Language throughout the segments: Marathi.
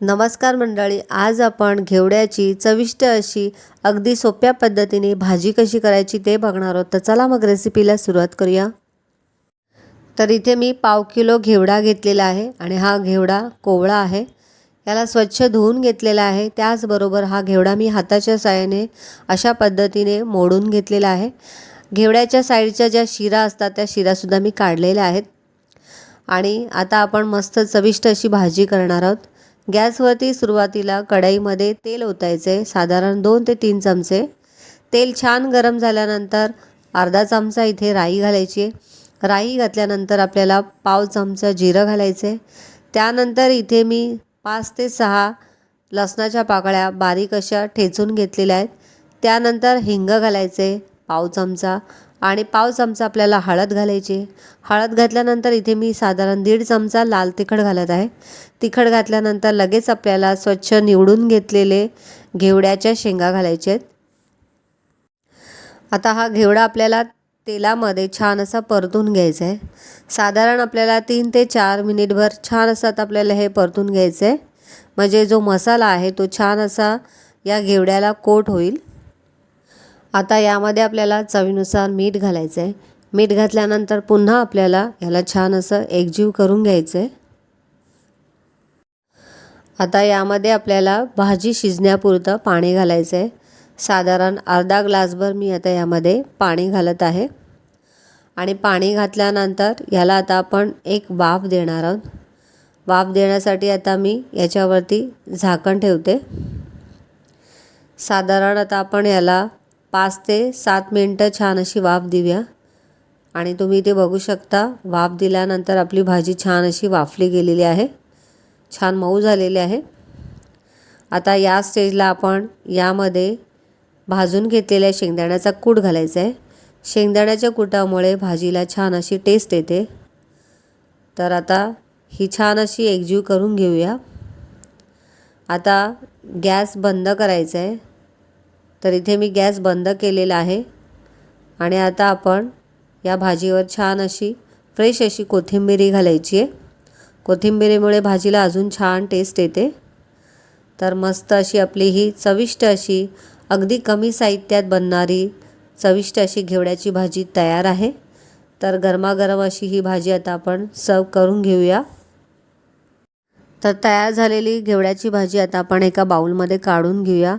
नमस्कार मंडळी आज आपण घेवड्याची चविष्ट अशी अगदी सोप्या पद्धतीने भाजी कशी करायची ते बघणार आहोत. तर चला मग रेसिपीला सुरुवात करूया. तर इथे मी पाव किलो घेवडा घेतलेला आहे आणि हा घेवडा कोवळा आहे. याला स्वच्छ धुवून घेतलेला आहे. त्याचबरोबर हा घेवडा मी हाताच्या साहाय्याने अशा पद्धतीने मोडून घेतलेला आहे. घेवड्याच्या साईडच्या ज्या शिरा असतात त्या शिरासुद्धा मी काढलेल्या आहेत. आणि आता आपण मस्त चविष्ट अशी भाजी करणार आहोत. गॅसवरती सुरुवातीला कढईमध्ये तेल ओतायचे साधारण दोन ते तीन चमचे. तेल छान गरम झाल्यानंतर अर्धा चमचा इथे राई घालायची. राई घातल्यानंतर आपल्याला पाव चमचा जिरं घालायचे. त्यानंतर इथे मी पाच ते सहा लसणाच्या पाकळ्या बारीक अशा ठेचून घेतलेल्या आहेत. त्यानंतर हिंग घालायचे पाव चमचा. आणि पाव चमचा आपल्याला हळद घालायची. हळद घातल्यानंतर इथे मी साधारण दीड चमचा लाल तिखट घालत आहे. तिखट घातल्यानंतर लगेच आपल्याला स्वच्छ निवडून घेतलेले घेवड्याच्या शेंगा घालायचे आहेत. आता हा घेवडा आपल्याला तेलामध्ये छान असा परतून घ्यायचा आहे. साधारण आपल्याला तीन ते चार मिनिटभर छान असं आपल्याला हे परतून घ्यायचं आहे. म्हणजे जो मसाला आहे तो छान असा या घेवड्याला कोट होईल. आता यामध्ये आपल्याला चवीनुसार मीठ घालायचं आहे मीठ घातल्यानंतर पुन्हा आपल्याला ह्याला छान असं एकजीव करून घ्यायचं आहे आता यामध्ये आपल्याला भाजी शिजण्यापुरतं पाणी घालायचं आहे साधारण अर्धा ग्लासभर मी आता यामध्ये पाणी घालत आहे. आणि पाणी घातल्यानंतर ह्याला आता आपण एक वाफ देणार आहोत. वाफ देण्यासाठी आता मी याच्यावरती झाकण ठेवते. साधारण आता आपण याला पाच ते सात मिनटं छान अशी वाफ देऊया. आणि तुम्ही ते बघू शकता वाफ दिल्यानंतर आपली भाजी छान अशी वाफली गेलेली आहे. छान मऊ झालेली आहे. आता या स्टेजला आपण यामध्ये भाजून घेतलेल्या शेंगदाण्याचा कूट घालायचा आहे. शेंगदाण्याच्या कुटामुळे भाजीला छान अशी टेस्ट येते. तर आता ही छान अशी एकजीव करून घेऊया. आता गॅस बंद करायचा आहे. तर इथे मी गॅस बंद केलेला आहे. आणि आता आपण या भाजीवर छान अशी फ्रेश अशी कोथिंबिरी घालायची आहे. कोथिंबिरीमुळे भाजीला अजून छान टेस्ट येते. तर मस्त अशी आपली ही चविष्ट अशी अगदी कमी साहित्यात बनणारी चविष्ट अशी घेवड्याची भाजी तयार आहे. तर गरमागरम अशी ही भाजी आता आपण सर्व करून घेऊया. तर तयार झालेली घेवड्याची भाजी आता आपण एका बाऊलमध्ये काढून घेऊया.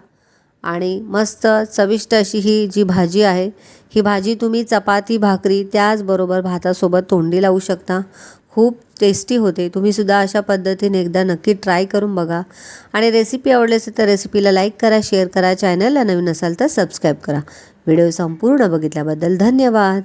आणि मस्त चविष्ट अशी ही जी भाजी आहे ही भाजी तुम्ही चपाती भाकरी त्याचबरोबर भातासोबत तोंडी लावू शकता. खूप टेस्टी होते. तुम्हीसुद्धा अशा पद्धतीने एकदा नक्की ट्राय करून बघा. आणि रेसिपी आवडली असेल तर रेसिपीला लाईक करा शेअर करा चॅनलला नवीन असाल तर सबस्क्राईब करा. व्हिडिओ संपूर्ण बघितल्याबद्दल धन्यवाद.